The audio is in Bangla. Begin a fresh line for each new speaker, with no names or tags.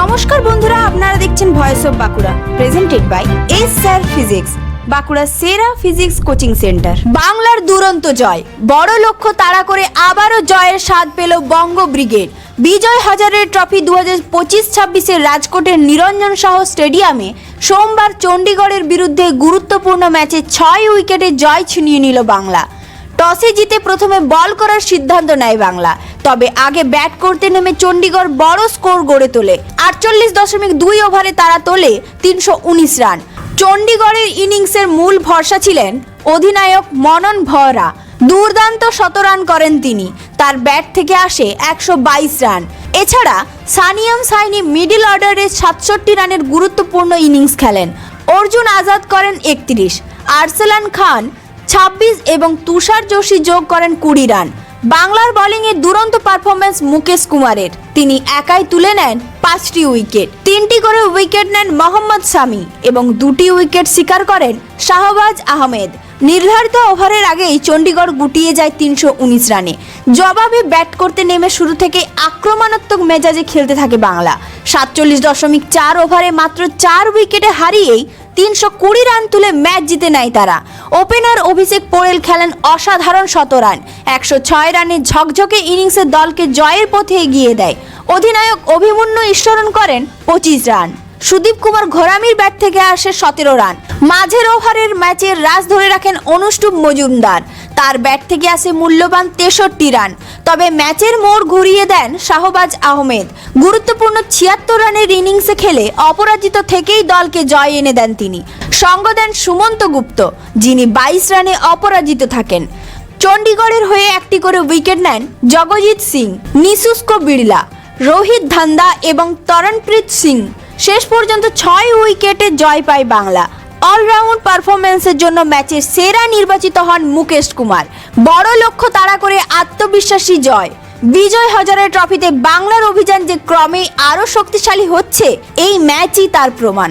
নমস্কার বন্ধুরা, আপনারা দেখছেন voice of Bankura presented by S sir physics Bankura সেরা ফিজিক্স কোচিং সেন্টার বাংলার দুরন্ত জয়, বড় লক্ষ্য তাড়া করে আবারও জয়ের স্বাদ পেল বঙ্গ ব্রিগেড। বিজয় হাজারের ট্রফি দু হাজার পঁচিশ ছাব্বিশের রাজকোটের নিরঞ্জন শাহ স্টেডিয়ামে সোমবার চণ্ডীগড়ের বিরুদ্ধে গুরুত্বপূর্ণ ম্যাচে ছয় উইকেটে জয় ছিনিয়ে নিল বাংলা। টসে জিতে প্রথমে বল করার সিদ্ধান্ত নেয় বাংলা। তবে আগে ব্যাট করতে নেমে চণ্ডীগড় বড় স্কোর গড়ে তোলে। আটচল্লিশ দশমিক দুই ওভারে তারা তোলে তিনশো উনিশ রান। চণ্ডীগড়ের ইনিংসের মূল ভরসা ছিলেন অধিনায়ক মনন ভরা। দুর্দান্ত শতরান করেন তিনি। তার ব্যাট থেকে আসে একশো বাইশ রান। এছাড়া সানিয়াম সাইনি মিডিল অর্ডারে সাতষট্টি রানের গুরুত্বপূর্ণ ইনিংস খেলেন। অর্জুন আজাদ করেন একত্রিশ। আরসালান খান ছাব্বিশ এবং তুষার যোশী যোগ করেন কুড়ি রান। বাংলার বোলিংয়ে দুরন্ত পারফরমেন্স মুকেশ কুমারের। তিনি একাই তুলে নেন পাঁচটি উইকেট তিনটি করে উইকেট নেন মোহাম্মদ শামি এবং দুটি উইকেট শিকার করেন শাহবাজ আহমেদ। নির্ধারিত ওভারের আগেই চণ্ডীগড় গুটিয়ে যায় তিনশো উনিশ রানে। জবাবে ব্যাট করতে নেমে শুরু থেকে আক্রমণাত্মক মেজাজে খেলতে থাকে বাংলা। সাতচল্লিশ দশমিক চার ওভারে মাত্র চার উইকেটে হারিয়েই তিনশো কুড়ি রান তুলে ম্যাচ জিতে নেয় তারা। ওপেনার অভিষেক পোরেল খেলেন অসাধারণ শত রান। একশো ছয় রানের ঝকঝকে ইনিংসের দলকে জয়ের পথে এগিয়ে দেয়। অধিনায়ক অভিমন্যু ঈশ্বরণ করেন পঁচিশ রান। সুদীপ কুমার ঘোরামির ব্যাট থেকে আসে সতেরো রান। মাঝের ওভারের ম্যাচের রাজ ধরে রাখেন অনুষ্টুপ মজুমদার। তার ব্যাট থেকে আসে মূল্যবান তেষট্টি রান। তবে ম্যাচের মোড় ঘুরিয়ে দেন শাহবাজ আহমেদ। গুরুত্বপূর্ণ ছিয়াত্তর রানের ইনিংসে খেলে অপরাজিত থেকেই দলকে জয় এনে দেন তিনি। সঙ্গ দেন সুমন্ত গুপ্ত, যিনি বাইশ রানে অপরাজিত থাকেন। চণ্ডীগড়ের হয়ে একটি করে উইকেট নেন জগজিৎ সিং নিশুষ্ক বিড়লা, রোহিত ধান্দা এবং তরণপ্রীত সিং। শেষ পর্যন্ত ছয় উইকেটে জয় পায় বাংলা। অলরাউন্ড পারফরমেন্সের জন্য ম্যাচের সেরা নির্বাচিত হন মুকেশ কুমার। বড় লক্ষ্য তাড়া করে আত্মবিশ্বাসী জয়। বিজয় হাজারের ট্রফিতে বাংলার অভিযান যে ক্রমেই আরও শক্তিশালী হচ্ছে, এই ম্যাচই তার প্রমাণ।